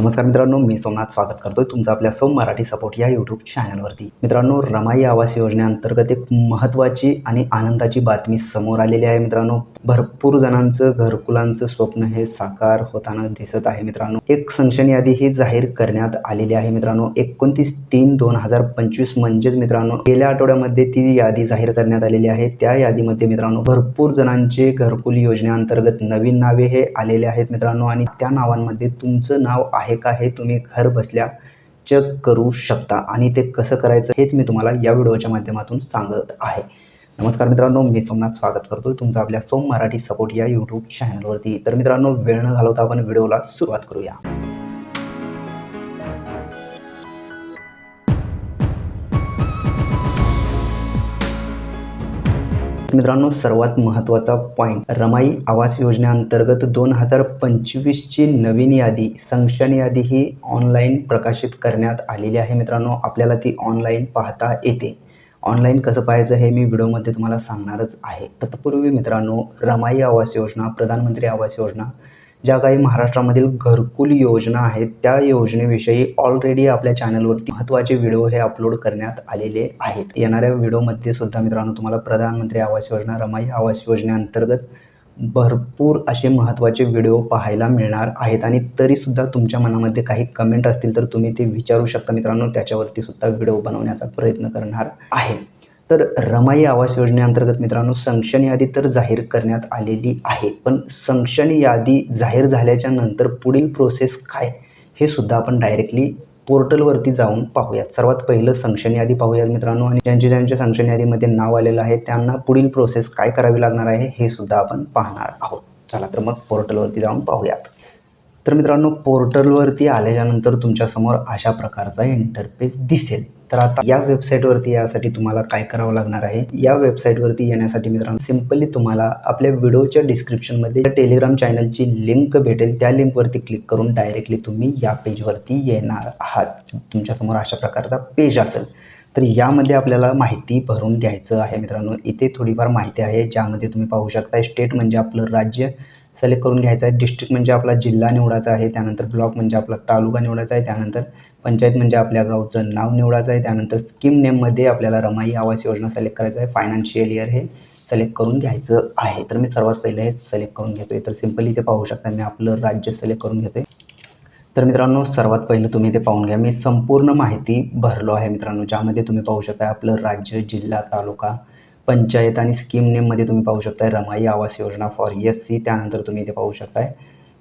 नमस्कार मित्रांनो मी सोमनाथ स्वागत करतोय तुमचं आपल्या सोम मराठी सपोर्ट या यूट्यूब चॅनलवरती मित्रांनो रमाई आवास योजनेअंतर्गत एक महत्त्वाची आणि आनंदाची बातमी समोर आलेली आहे मित्रांनो. भरपूर जणांचं घरकुलांचं स्वप्न हे साकार होताना दिसत आहे मित्रांनो. एक संशन यादी ही जाहीर करण्यात आलेली आहे मित्रांनो. एकोणतीस तीन दोन हजार पंचवीस म्हणजेच मित्रांनो गेल्या आठवड्यामध्ये ती यादी जाहीर करण्यात आलेली आहे. त्या यादीमध्ये मित्रांनो भरपूर जणांचे घरकुल योजनेअंतर्गत नवीन नावे हे आलेले आहेत मित्रांनो. आणि त्या नावांमध्ये तुमचं नाव आहे का हे तुम्ही घर बसल्या चेक करू शकता. आणि ते कसं करायचं हेच मी तुम्हाला या व्हिडिओच्या माध्यमातून सांगत आहे. नमस्कार मित्रांनो मी सोमनाथ स्वागत करतो तुमचं आपल्या सोम मराठी सपोर्ट या यूट्यूब चॅनलवरती तर मित्रांनो वेळ न घालवता आपण व्हिडिओला सुरुवात करूया. मित्रांनो सर्वात महत्त्वाचा पॉईंट रमाई आवास योजनेअंतर्गत दोन हजार पंचवीसची नवीन यादी संक्षण यादी ही ऑनलाईन प्रकाशित करण्यात आलेली आहे मित्रांनो. आपल्याला ती ऑनलाईन पाहता येते. ऑनलाईन कसं पाहायचं हे मी व्हिडिओमध्ये तुम्हाला सांगणारच आहे. तत्पूर्वी मित्रांनो रमाई आवास योजना प्रधानमंत्री आवास योजना ज्या काही महाराष्ट्रामधील घरकुल योजना आहेत त्या योजनेविषयी ऑलरेडी आपल्या चॅनलवरती महत्त्वाचे व्हिडिओ हे अपलोड करण्यात आलेले आहेत. येणाऱ्या व्हिडिओमध्ये सुद्धा मित्रांनो तुम्हाला प्रधानमंत्री आवास योजना रमाई आवास योजनेअंतर्गत भरपूर असे महत्त्वाचे व्हिडिओ पाहायला मिळणार आहेत. आणि तरीसुद्धा तुमच्या मनामध्ये काही कमेंट असतील तर तुम्ही ते विचारू शकता मित्रांनो. त्याच्यावरती सुद्धा व्हिडिओ बनवण्याचा प्रयत्न करणार आहे. तर रमाई आवास योजनेअंतर्गत मित्रांनो संक्षण यादी तर जाहीर करण्यात आलेली आहे. पण संक्षण यादी जाहीर झाल्याच्यानंतर पुढील प्रोसेस काय हे सुद्धा आपण डायरेक्टली पोर्टलवरती जाऊन पाहूयात. सर्वात पहिलं संक्षण यादी पाहूयात मित्रांनो आणि ज्यांचे ज्यांच्या संक्षण यादीमध्ये नाव आलेलं आहे त्यांना पुढील प्रोसेस काय करावी लागणार आहे हे सुद्धा आपण पाहणार आहोत. चला तर मग पोर्टलवरती जाऊन पाहूयात. तर मित्रांनो पोर्टलवरती आल्याच्यानंतर तुमच्यासमोर अशा प्रकारचा इंटरफेस दिसेल. तर आता या वेबसाईटवरती यासाठी तुम्हाला काय करावं लागणार आहे? या वेबसाईटवरती येण्यासाठी मित्रांनो सिम्पली तुम्हाला आपल्या व्हिडिओच्या डिस्क्रिप्शनमध्ये टेलिग्राम चॅनलची लिंक भेटेल. त्या लिंकवरती क्लिक करून डायरेक्टली तुम्ही या पेजवरती येणार आहात. तुमच्यासमोर अशा प्रकारचा पेज असेल. तर यामध्ये आपल्याला माहिती भरून घ्यायचं आहे मित्रांनो. इथे थोडीफार माहिती आहे ज्यामध्ये तुम्ही पाहू शकता स्टेट म्हणजे आपलं राज्य सिलेक्ट करून घ्यायचा आहे. डिस्ट्रिक्ट म्हणजे आपला जिल्हा निवडायचा आहे त्यानंतर ब्लॉक म्हणजे आपला तालुका निवडायचा आहे त्यानंतर पंचायत म्हणजे आपल्या गावचं नाव निवडायचं आहे त्यानंतर स्कीम नेममध्ये आपल्याला रमाई आवास योजना सिलेक्ट करायचं आहे. फायनान्शियल इयर हे सिलेक्ट करून घ्यायचं आहे. तर मी सर्वात पहिले हे सिलेक्ट करून घेतो आहे तर सिम्पली इथे पाहू शकता मी आपलं राज्य सिलेक्ट करून घेतो आहे तर मित्रांनो सर्वात पहिलं तुम्ही ते पाहून घ्या. मी संपूर्ण माहिती भरलो आहे मित्रांनो ज्यामध्ये तुम्ही पाहू शकता आपलं राज्य जिल्हा तालुका पंचायत आणि स्कीम नेममध्ये तुम्ही पाहू शकताय Ramai Awas Yojana for S C त्यानंतर तुम्ही इथे पाहू शकताय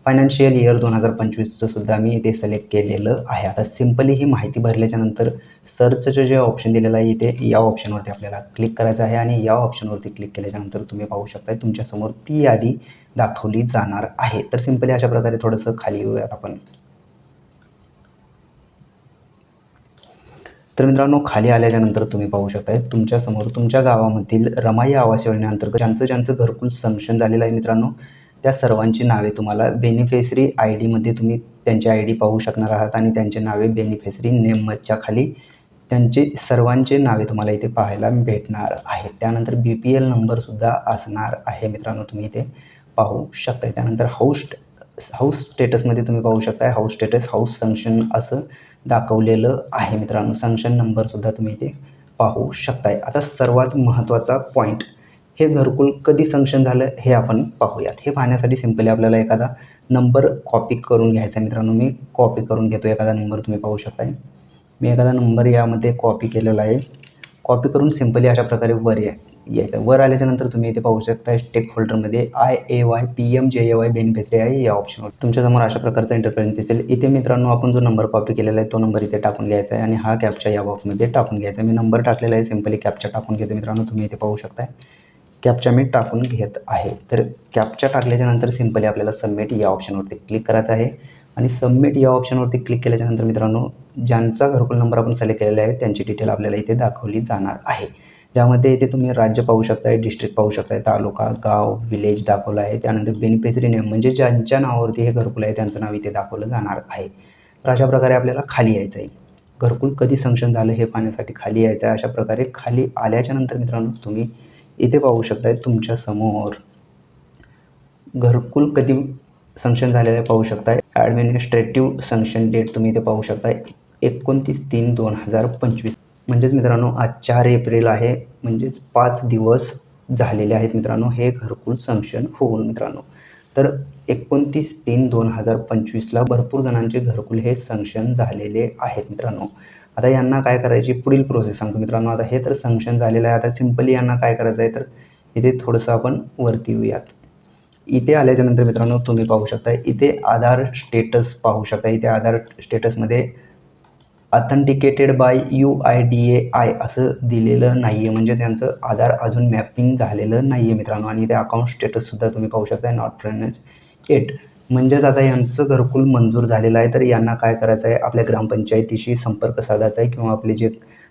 फायनान्शियल इयर दोन हजार पंचवीसचं सुद्धा मी इथे सिलेक्ट केलेलं आहे. आता सिम्पली ही माहिती भरल्याच्या नंतर सर्चचं जे ऑप्शन दिलेलं आहे इथे या ऑप्शनवरती आपल्याला क्लिक करायचं आहे आणि या ऑप्शनवरती क्लिक केल्याच्यानंतर तुम्ही पाहू शकताय तुमच्यासमोर ती यादी दाखवली जाणार आहे. तर सिम्पली अशा प्रकारे थोडंसं खाली येऊयात आपण. तर मित्रांनो खाली आल्याच्यानंतर तुम्ही पाहू शकताय तुमच्यासमोर तुमच्या गावामधील रमाई आवास योजनेअंतर्गत ज्यांचं ज्यांचं घरकुल संक्षण झालेलं आहे मित्रांनो त्या सर्वांची नावे तुम्हाला बेनिफिशरी आय डीमध्ये तुम्ही त्यांची आय डी पाहू शकणार आहात आणि त्यांचे नावे बेनिफिशरी नेमच्या खाली त्यांचे सर्वांचे नावे तुम्हाला इथे पाहायला भेटणार आहेत. त्यानंतर बी पी एल नंबरसुद्धा असणार आहे मित्रांनो तुम्ही इथे पाहू शकताय. त्यानंतर हाऊस हाऊस स्टेटसमध्ये तुम्ही पाहू शकताय. हाऊस स्टेटस हाऊस संक्शन असं दाखवलेलं आहे मित्रांनो. संक्शन नंबरसुद्धा तुम्ही इथे पाहू शकताय. आता सर्वात महत्त्वाचा पॉईंट हे घरकुल कधी संक्शन झालं हे आपण पाहूयात. हे पाहण्यासाठी सिम्पली आपल्याला एखादा नंबर कॉपी करून घ्यायचा मित्रांनो. मी कॉपी करून घेतो. एखादा नंबर तुम्ही पाहू शकताय. मी एखादा नंबर यामध्ये कॉपी केलेला आहे. कॉपी करून सिम्पली अशा प्रकारे वर आहे यायचं. वर आल्याच्यानंतर तुम्ही इथे पाहू शकता stake होल्डरमध्ये I A Y P M J A Y beneficiary आहे या ऑप्शनवर तुमच्यासमोर अशा प्रकारचा इंटरफेरन्स दिसेल. इथे मित्रांनो आपण जो नंबर कॉपी केलेला आहे तो नंबर इथे टाकून घ्यायचा आहे आणि हा कॅपच्या या बॉक्समध्ये टाकून घ्यायचा आहे. मी नंबर टाकलेला आहे सिम्पली कॅपचा टाकून घेतो मित्रांनो. तुम्ही इथे पाहू शकता कॅपच्या मी टाकून घेत आहे. तर कॅपच्या टाकल्याच्यानंतर सिम्पली आपल्याला सबमिट या ऑप्शनवरती क्लिक करायचं आहे. आणि सबमिट या ऑप्शनवरती क्लिक केल्याच्यानंतर मित्रांनो ज्यांचा घरकुल नंबर आपण सिलेक्ट केलेला आहे त्यांची डिटेल आपल्याला इथे दाखवली जाणार आहे. ज्यामध्ये इथे तुम्ही राज्य पाहू शकताय डिस्ट्रिक्ट पाहू शकताय तालुका गाव विलेज दाखवलं आहे. त्यानंतर बेनिफिशरी नेम म्हणजे ज्यांच्या नावावरती हे घरकुल आहे त्यांचं नाव इथे दाखवलं जाणार आहे. तर अशा प्रकारे आपल्याला खाली यायचं आहे. घरकुल कधी संक्शन झालं हे पाहण्यासाठी खाली यायचं आहे. अशा प्रकारे खाली आल्याच्यानंतर मित्रांनो तुम्ही इथे पाहू शकताय तुमच्यासमोर. घरकुल कधी संक्शन झालेलं पाहू शकताय. ॲडमिनिस्ट्रेटिव्ह सँक्शन डेट तुम्ही इथे पाहू शकता एकोणतीस तीन दोन हजार पंचवीस. म्हणजेच मित्रांनो आज चार एप्रिल आहे म्हणजेच पाच दिवस झालेले आहेत मित्रांनो हे घरकुल सँक्शन होऊन मित्रांनो. तर एकोणतीस तीन दोन हजार पंचवीसला भरपूर जणांचे घरकुल हे सँक्शन झालेले आहेत मित्रांनो. आता यांना काय करायची पुढील प्रोसेस सांगतो मित्रांनो. आता हे तर सँक्शन झालेलं आहे. आता सिम्पली यांना काय करायचं आहे तर इथे थोडंसं आपण वरती येऊयात. इथे आल्याच्यानंतर मित्रांनो तुम्ही पाहू शकता इथे आधार स्टेटस पाहू शकता. इथे Aadhaar स्टेटसमध्ये authenticated by U I D A I असं दिलेलं नाही आहे म्हणजे त्यांचं आधार अजून मॅपिंग झालेलं नाही आहे मित्रांनो. आणि ते अकाउंट स्टेटससुद्धा तुम्ही पाहू शकता नॉट प्रेनच एट म्हणजेच आता यांचं घरकुल मंजूर झालेलं आहे. तर यांना काय करायचं आहे? आपल्या ग्रामपंचायतीशी संपर्क साधायचा आहे किंवा आपले जे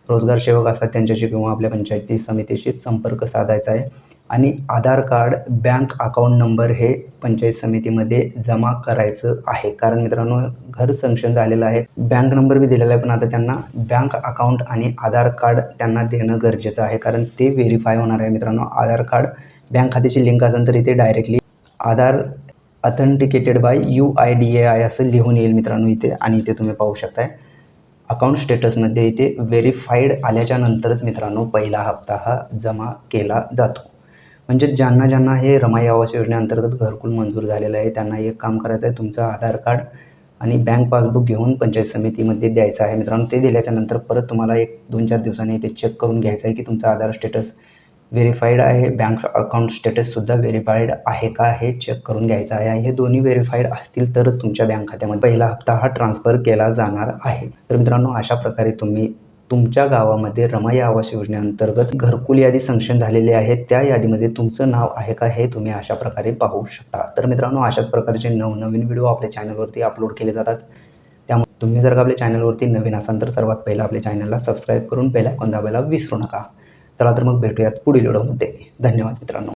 रोजगार सेवक असतात त्यांच्याशी किंवा आपल्या पंचायती समितीशी संपर्क साधायचा आहे. आणि Aadhaar card bank account number हे पंचायत समितीमध्ये जमा करायचं आहे. कारण मित्रांनो घर सँक्शन झालेलं आहे. बँक नंबर बी दिलेला आहे पण आता त्यांना बँक अकाउंट आणि आधार कार्ड त्यांना देणं गरजेचं आहे. कारण ते व्हेरीफाय होणार आहे मित्रांनो. आधार कार्ड बँक खात्याची लिंक असेल तर इथे directly Aadhaar authenticated by U I D A I असं लिहून येईल मित्रांनो इथे. आणि इथे तुम्ही पाहू शकताय अकाउंट स्टेटसमध्ये इथे व्हेरीफाईड आल्याच्या नंतरच मित्रांनो पहिला हप्ता हा जमा केला जातो. म्हणजे ज्यांना ज्यांना हे रमाई आवास योजनेअंतर्गत घरकुल मंजूर झालेलं आहे त्यांना एक काम करायचं आहे तुमचं आधार कार्ड आणि बँक पासबुक घेऊन पंचायत समितीमध्ये द्यायचं आहे. मित्रांनो ते दिल्याच्या नंतर परत तुम्हाला एक दोन चार दिवसांनी ते चेक करून घ्यायचं आहे की तुमचा आधार स्टेटस व्हेरीफाईड आहे. बँक अकाउंट स्टेटससुद्धा व्हेरीफाईड आहे का हे चेक करून घ्यायचं आहे. हे दोन्ही व्हेरीफाईड असतील तर तुमच्या बँक खात्यामध्ये पहिला हप्ता हा ट्रान्सफर केला जाणार आहे. तर मित्रांनो अशा प्रकारे तुम्ही तुमच्या गावामध्ये रमाई आवास योजनेअंतर्गत घरकुल यादी सँक्शन झालेली आहे. त्या यादीमध्ये तुमचं नाव आहे का हे तुम्ही अशा प्रकारे पाहू शकता. तर मित्रांनो अशाच प्रकारचे नवनवीन व्हिडिओ आपल्या चॅनलवरती अपलोड केले जातात. त्यामुळे तुम्ही जर का आपल्या चॅनलवरती नवीन असाल तर सर्वात पहिला आपल्या चॅनलला सबस्क्राईब करून बेल आयकॉन दाबायला विसरू नका. चला तर मग भेटूयात पुढील व्हिडिओमध्ये. धन्यवाद मित्रांनो.